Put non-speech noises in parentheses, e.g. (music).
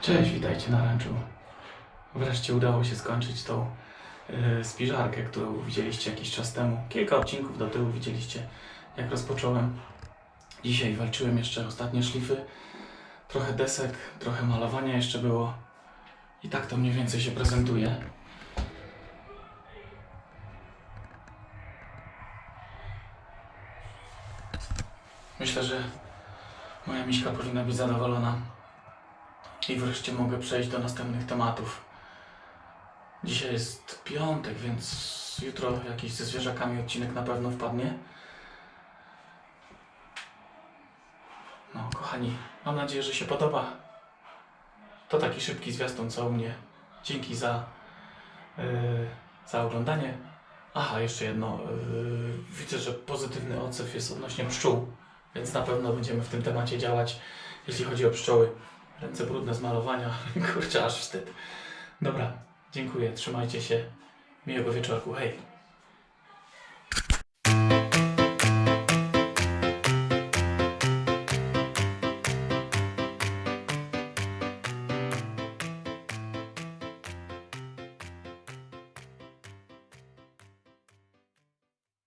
Cześć, witajcie na ranczu. Wreszcie udało się skończyć tą yy, spiżarkę, którą widzieliście jakiś czas temu. Kilka odcinków do tyłu widzieliście, jak rozpocząłem. Dzisiaj walczyłem jeszcze ostatnie szlify. Trochę desek, trochę malowania jeszcze było. I tak to mniej więcej się prezentuje. Myślę, że moja miśka powinna być zadowolona. I wreszcie mogę przejść do następnych tematów. Dzisiaj jest piątek, więc jutro jakiś ze zwierzakami odcinek na pewno wpadnie. No, kochani, mam nadzieję, że się podoba. To taki szybki zwiastun, co u mnie. Dzięki za, yy, za oglądanie. Aha, jeszcze jedno. Yy, widzę, że pozytywny odzew jest odnośnie pszczół, więc na pewno będziemy w tym temacie działać, jeśli chodzi o pszczoły. Ręce brudne z malowania. (laughs) Kurczę, aż wstyd. Dobra, dziękuję. Trzymajcie się. Miłego wieczorku. Hej.